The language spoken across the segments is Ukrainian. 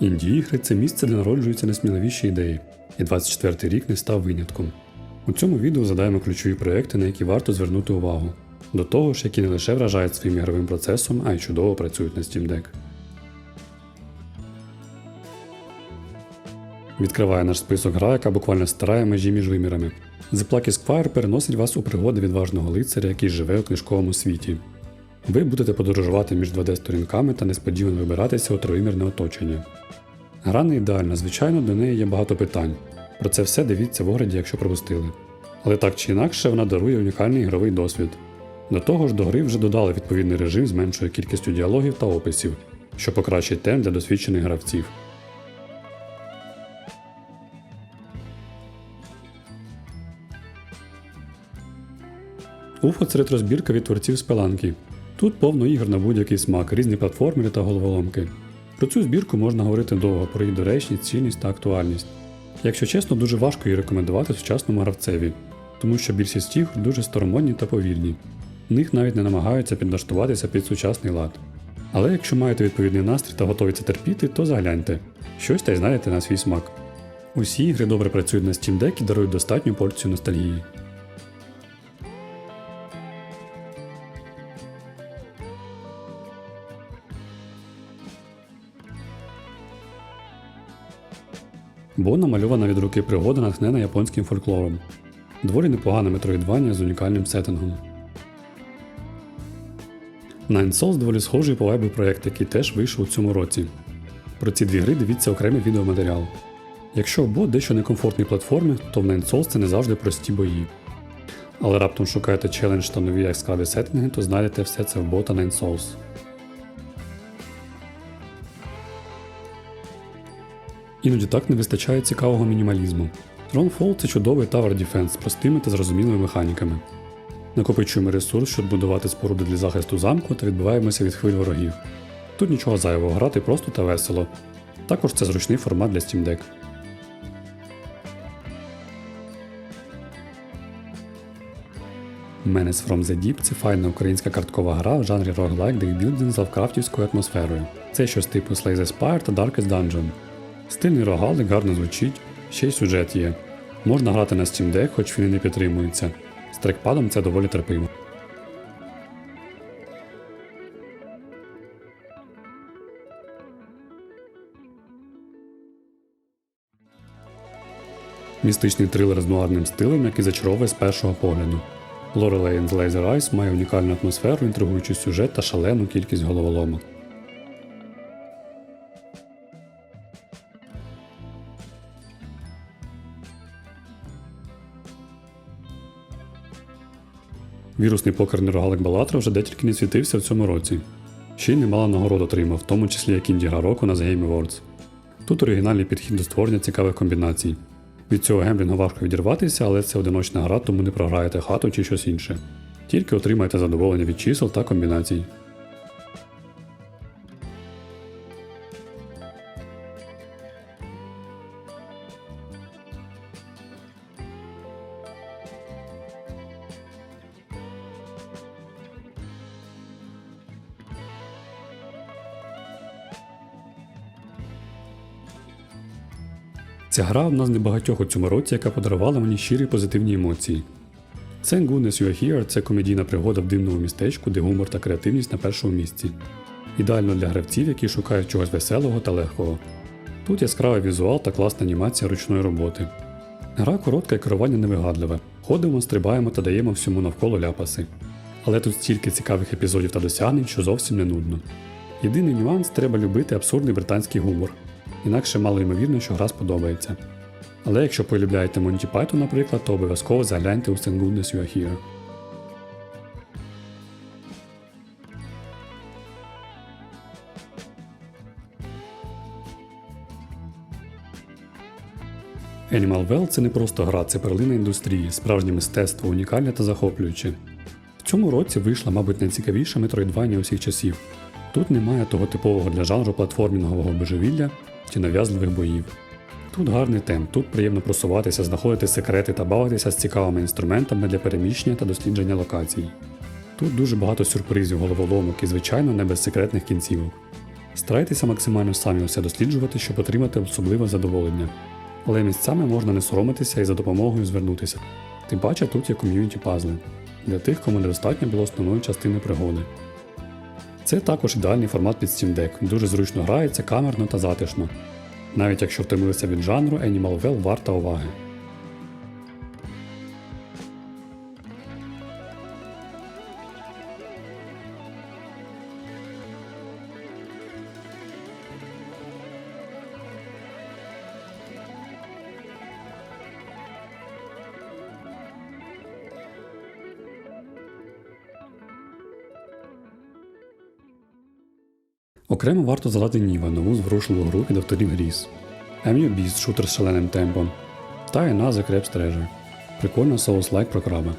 Інді-ігри це місце, де народжуються несміливіші ідеї, і 24-й рік не став винятком. У цьому відео задаємо ключові проекти, на які варто звернути увагу. До того ж, які не лише вражають своїм ігровим процесом, а й чудово працюють на Steam Deck. Відкриває наш список гра, яка буквально старає межі між вимірами. The Plucky Squire переносить вас у пригоди відважного лицаря, який живе у книжковому світі. Ви будете подорожувати між 2D-сторінками та несподівано вибиратися у тривимірне оточення. Гра не ідеальна, звичайно, до неї є багато питань. Про це все дивіться в огляді, якщо пропустили. Але так чи інакше вона дарує унікальний ігровий досвід. До того ж, до гри вже додали відповідний режим з меншою кількістю діалогів та описів, що покращить темп для досвідчених гравців. Уфо це ретрозбірка від творців спеланки. Тут повно ігор на будь-який смак, різні платформери та головоломки. Про цю збірку можна говорити довго, про її доречність, цінність та актуальність. Якщо чесно, дуже важко її рекомендувати сучасному гравцеві, тому що більшість ігор дуже старомодні та повільні. В них навіть не намагаються підлаштуватися під сучасний лад. Але якщо маєте відповідний настрій та готові це терпіти, то загляньте. Щось та й знайдете на свій смак. Усі ігри добре працюють на Steam Deck і дарують достатню порцію ностальгії. Бо намальована від руки пригода натхнена японським фольклором. Доволі непогане метроїдвання з унікальним сеттингом. Nine Souls доволі схожий по вайбу проєкт, який теж вийшов у цьому році. Про ці дві гри дивіться окремий відеоматеріал. Якщо бо дещо некомфортні платформи, то в Nine Souls це не завжди прості бої. Але раптом шукаєте челендж та нові яскраві сеттинги, то знайдете все це в бота Nine Souls. Іноді так не вистачає цікавого мінімалізму. Thronefall – це чудовий Tower Defense з простими та зрозумілими механіками. Накопичуємо ресурс, щоб будувати споруди для захисту замку та відбиваємося від хвиль ворогів. Тут нічого зайвого, грати просто та весело. Також це зручний формат для Steam Deck. Menace from the Deep це файна українська карткова гра в жанрі roguelike декбілдинг з лавкрафтівською атмосферою. Це щось типу Slay the Spire та Darkest Dungeon. Стильний рогалик гарно звучить, ще й сюжет є. Можна грати на Steam Deck, хоч він і не підтримується. З трекпадом це доволі терпимо. Містичний трилер з нуарним стилем, який зачаровує з першого погляду. Lorelei and Laser Eyes має унікальну атмосферу, інтригуючий сюжет та шалену кількість головоломок. Вірусний покерний рогалик Балатра вже декілька не світився в цьому році. Ще й немало нагород отримав, в тому числі як індігра року на The Game Awards. Тут оригінальний підхід до створення цікавих комбінацій. Від цього гемблінгу важко відірватися, але це одиночна гра, тому не програєте хату чи щось інше. Тільки отримайте задоволення від чисел та комбінацій. Ця гра одна з небагатьох у цьому році, яка подарувала мені щирі позитивні емоції. Thank Goodness You Are Here це комедійна пригода в дивному містечку, де гумор та креативність на першому місці. Ідеально для гравців, які шукають чогось веселого та легкого. Тут яскравий візуал та класна анімація ручної роботи. Гра коротка і керування невигадливе. Ходимо, стрибаємо та даємо всьому навколо ляпаси. Але тут стільки цікавих епізодів та досягнень, що зовсім не нудно. Єдиний нюанс треба любити абсурдний британський гумор, інакше мало ймовірно, що гра сподобається. Але якщо полюбляєте Monty Python, наприклад, то обов'язково загляньте у Thank Goodness You Are Here. Animal Well це не просто гра, це перлина індустрії, справжнє мистецтво, унікальне та захоплююче. В цьому році вийшла, мабуть, найцікавіша метроїдвання усіх часів. Тут немає того типового для жанру платформінгового божевілля чи нав'язливих боїв. Тут гарний темп, тут приємно просуватися, знаходити секрети та бавитися з цікавими інструментами для переміщення та дослідження локацій. Тут дуже багато сюрпризів, головоломок і, звичайно, не без секретних кінцівок. Старайтеся максимально самі усе досліджувати, щоб отримати особливе задоволення. Але місцями можна не соромитися і за допомогою звернутися. Тим паче тут є ком'юніті пазли для тих, кому недостатньо було основної частини пригоди. Це також ідеальний формат під Steam Deck, дуже зручно грається, камерно та затишно. Навіть якщо втомилися від жанру, Animal Well варта уваги. Окремо варто згадати Ніва, нову зворушливу гру від авторів Гріз. Beast шутер з шаленим темпом та Ена The Crab's Treasure. Прикольно соус-лайк про краба.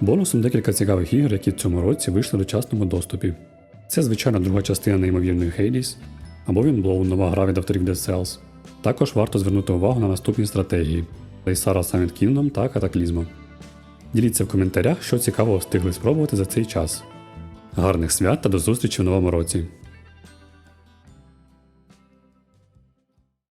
Бонусом декілька цікавих ігор, які в цьому році вийшли в дочасному доступі. Це звичайно друга частина неймовірної Hades, або Windblow, нова гра від авторів Dead Cells. Також варто звернути увагу на наступні стратегії Leysara Summit Kingdom та Катаклізма. Діліться в коментарях, що цікавого встигли спробувати за цей час. Гарних свят та до зустрічі в новому році!